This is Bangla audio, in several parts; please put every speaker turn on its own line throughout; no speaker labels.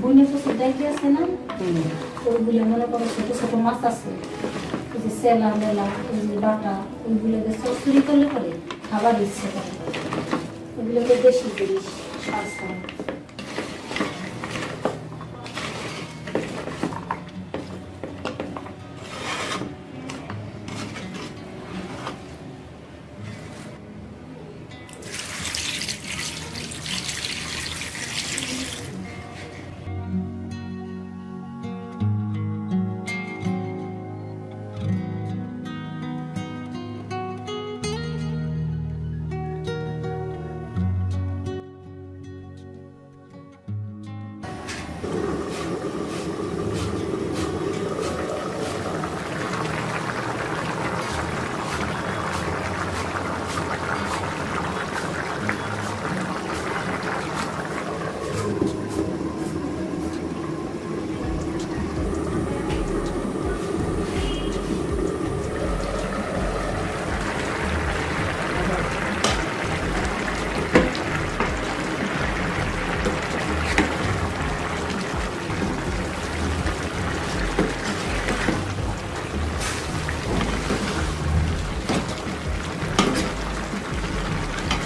বনে প্রচুর ডাইকে আছে না। ওইগুলো মনে করো ছোট ছোট মাছ আছে এই যে সেলা মেলা এই যে বাটা ওইগুলোকে সব চুরি করলে পরে খাবার ইচ্ছে করে ওইগুলোকে বেশি জিনিস সার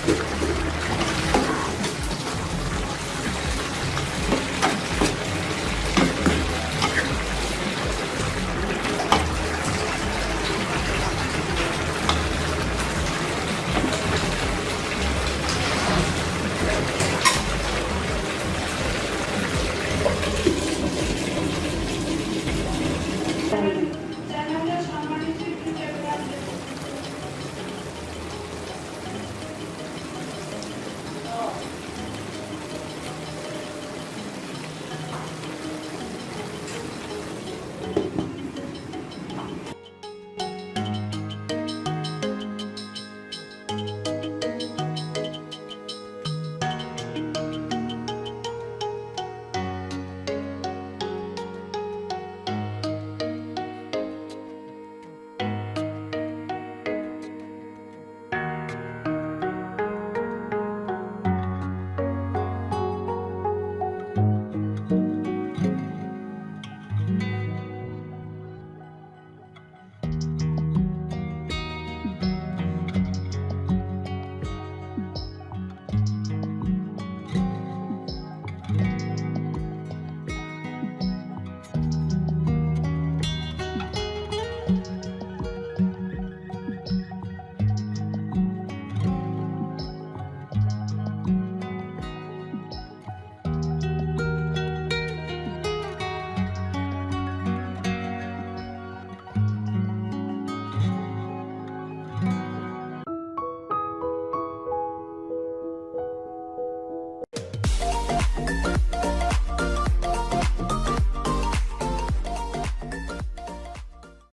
Thank you.